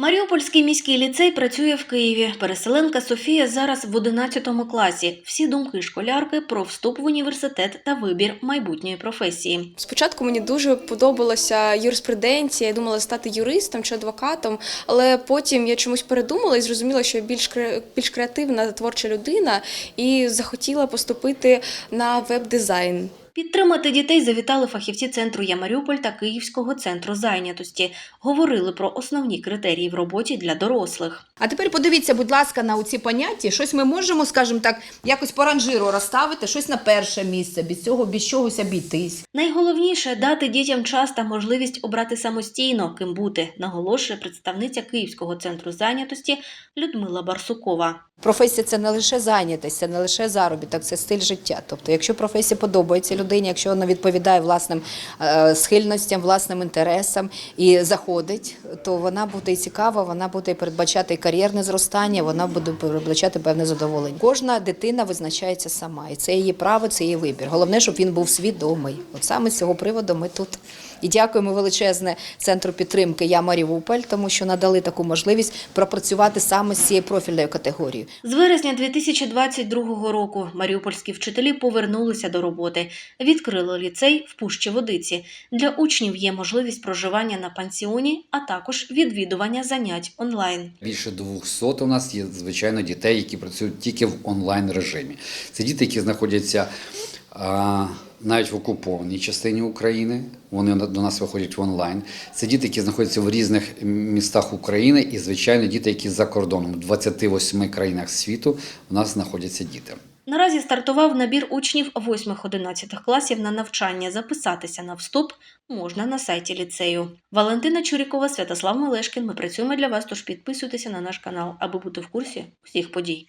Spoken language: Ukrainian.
Маріупольський міський ліцей працює в Києві. Переселенка Софія зараз в 11 класі. Всі думки школярки про вступ в університет та вибір майбутньої професії. Спочатку мені дуже подобалася юриспруденція, я думала стати юристом чи адвокатом, але потім я чомусь передумала і зрозуміла, що я більш більш креативна творча людина і захотіла поступити на веб-дизайн. Підтримати дітей завітали фахівці центру Я Маріуполь та Київського центру зайнятості. Говорили про основні критерії в роботі для дорослих. А тепер подивіться, будь ласка, на оці поняття. Щось ми можемо, скажімо так, якось по ранжиру розставити, щось на перше місце, без цього, без чогось обійтись. Найголовніше дати дітям час та можливість обрати самостійно, ким бути, наголошує представниця Київського центру зайнятості Людмила Барсукова. Професія це не лише зайнятість, це не лише заробіток, це стиль життя. Тобто, якщо професія подобається людині, якщо вона відповідає власним е, схильностям, власним інтересам і заходить, то вона буде і цікава, вона буде передбачати і кар'єрне зростання, вона буде передбачати певне задоволення. Кожна дитина визначається сама, і це її право, це її вибір. Головне, щоб він був свідомий. От саме з цього приводу ми тут. І дякуємо величезне центру підтримки Я Маріуполь, тому що надали таку можливість пропрацювати саме з цією профільною категорією. З вересня 2022 року маріупольські вчителі повернулися до роботи. Відкрили ліцей в Пущі Водиці. Для учнів є можливість проживання на пансіоні, а також відвідування занять онлайн. Більше 200 у нас є, звичайно, дітей, які працюють тільки в онлайн режимі. Це діти, які знаходяться а, навіть в окупованій частині України. Вони до нас виходять в онлайн. Це діти, які знаходяться в різних містах України, і, звичайно, діти, які за кордоном. У 28 країнах світу у нас знаходяться діти. Наразі стартував набір учнів 8-11 класів на навчання. Записатися на вступ можна на сайті ліцею. Валентина Чурікова, Святослав Мелешкін. Ми працюємо для вас, тож підписуйтеся на наш канал, аби бути в курсі всіх подій.